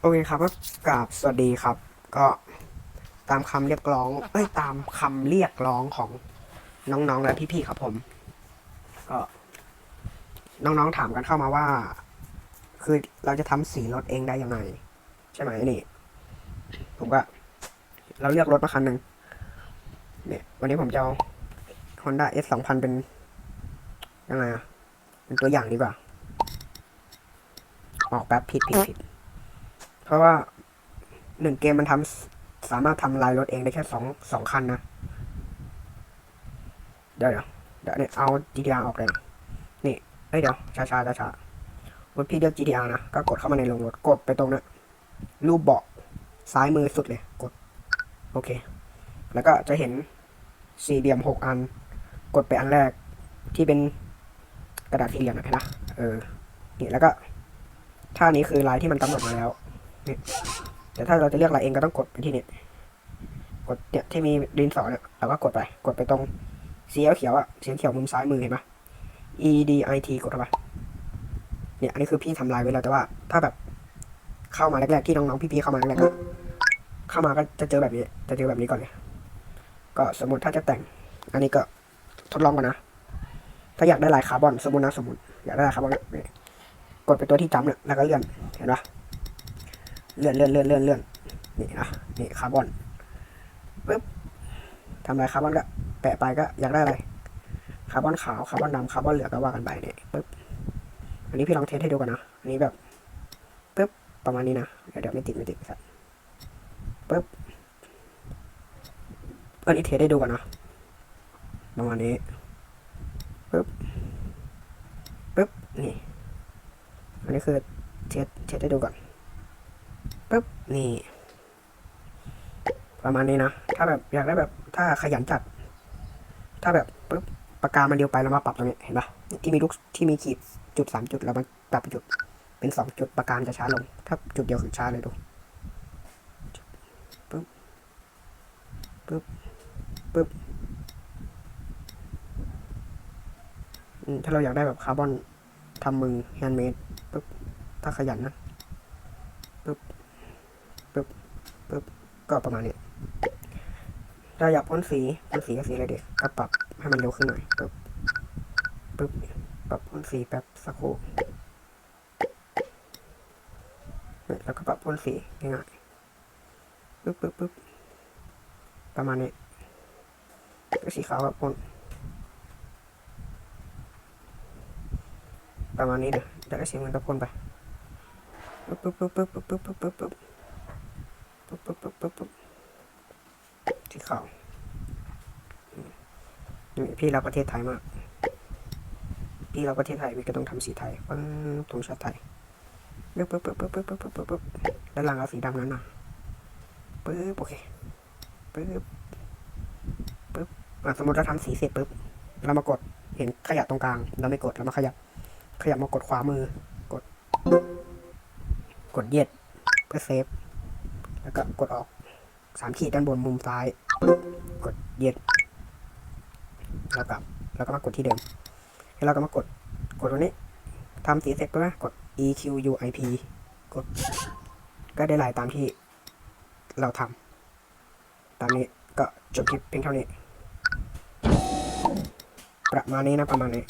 โอเคครับก็กราบสวัสดีครับ ก็ตามคำเรียกร้อง เอ้ยตามคำเรียกร้องของน้องๆและพี่ๆครับผม ก็ น้องๆถามกันเข้ามาว่า คือเราจะทำสีรถเองได้ยังไง ใช่ไหมนี่ผมก็ เราเลือกรถมาคันหนึ่งเนี่ย วันนี้ผมจะเอา Honda S 2 0 0 0 เป็นยังไงอะเป็นตัวอย่างดีกว่า ออกแป๊บผิดผิดผิด เพราะว่าหนึ่งเกมมันทำสามารถทำลายรถเองได้แค่สองสองคันนะ เดี๋ยวเดี๋ยวเดี๋ยวเนี่ยเอา GTR ออกเลยนี่เอ้ยเดี๋ยวช้าช้าช้าช้ารถพี่เลือก GTR นะ ก็กดเข้ามาในโรงรถ กดไปตรงนั้นรูปเบาะซ้ายมือสุดเลย กด โอเค แล้วก็จะเห็นสี่เหลี่ยมหกอัน กดไปอันแรกที่เป็นกระดาษสี่เหลี่ยมนะเห็นปะเออ นี่แล้วก็ท่านี้คือลายที่มันกำหนดมาแล้ว แต่ถ้าเราจะเลือกอะไรเองก็ต้องกดไปที่นี่กดเนี่ยที่มีดินสอเนี่ยเราก็กดไป กดไปตรงสีเขียวอะสีเขียวมุมซ้ายมือเห็นปะ E D I T กดเข้าไปเนี่ยอันนี้คือพี่ทำลายไว้แล้วแต่ว่า ถ้าแบบเข้ามาแรกๆที่น้องๆพี่ๆเข้ามาแรกๆก็เข้ามาก็จะเจอแบบนี้ จะเจอแบบนี้ก่อนเลยก็สมมติถ้าจะแต่ง อันนี้ก็ทดลองก่อนนะ ถ้าอยากได้ลายคาร์บอนสมมตินะสมมติอยากได้ลายคาร์บอนเนี่ยกดไปตัวที่จำเนี่ยแล้วก็เลื่อนเห็นปะ เลื่อนเลื่อนเลื่อนเลื่อนเลื่อนนี่นะนี่คาร์บอนปึ๊บทำไรคาร์บอนก็แปะไปก็อยากได้อะไรคาร์บอนขาวคาร์บอนดำคาร์บอนเหลืองก็ว่ากันไปเนี่ยปึ๊บอันนี้พี่ลองเทสให้ดูก่อนนะอันนี้แบบปึ๊บประมาณนี้นะเดี๋ยวเดี๋ยวไม่ติดไม่ติดสัตว์ปึ๊บอันนี้เทสให้ดูก่อนนะประมาณนี้ปึ๊บปึ๊บนี่อันนี้คือเทสเทสให้ดูก่อน ปุ๊บนี่ ประมาณนี้นะ ถ้าแบบอยากได้แบบถ้าขยันจัด ถ้าแบบปุ๊บปากกามันเดียวไปแล้วมาปรับตรงนี้เห็นปะที่มีลูกที่มีขีดจุดสามจุดแล้วมันปรับจุด เป็นสองจุดปากกามจะช้าลง ถ้าจุดเดียวคือช้าเลยดูปุ๊บปุ๊บปุ๊บถ้าเราอยากได้แบบคาร์บอนทำมือแฮนด์เมดปุ๊บถ้าขยันนะปุ๊บึบปึบก็ประมาณนี้ถ้าอยากพ่นสีพ่นสีก็สีอะไรเด็กก็ปรับให้มันเร็วขึ้นหน่อยปึ๊บปึ๊บปรับพ่นสีแป๊บสักครู่นี่แล้วก็ปรับพ่นสีง่ายๆปึ๊บปึ๊บปึ๊บประมาณนี้ก็สีขาวแบบพ่นประมาณนี้เดี๋ยวเดี๋ยวก็สีมันก็พ่นไปปึ๊บปึ๊บปึ๊บปึ๊บปึ๊บปึ๊บปึ๊บ ปุ๊บปุ๊บปุ๊บปุ๊บปุ๊บที่เขานี่พี่รักประเทศไทยมาก พี่รักประเทศไทยพี่ก็ต้องทำสีไทยปึ๊บธงชาติไทยปึ๊บปึ๊บปึ๊บปึ๊บปึ๊บปึ๊บปึ๊บปึ๊บด้านหลังเอาสีดำนั้นนะปึ๊บโอเคปึ๊บปึ๊บสมมติเราทำสีเสร็จปึ๊บเรามากดเห็นขยับตรงกลาง เราไม่กดเรามาขยับ ขยับมากดขวามือกด กดเย็ดเพื่อเซฟ แล้วก็กดออกสามขีดด้านบนมุมซ้าย กดเย็ดแล้วก็แล้วก็มากดที่เดิม แล้วเราก็มากด กดตรงนี้ทำสีเสร็จปุ๊บนะกด e q u i p กด ก็ได้ลายตามที่เราทำตามนี้ก็จบคลิปเพียงเท่านี้ ประมาณนี้นะประมาณนี้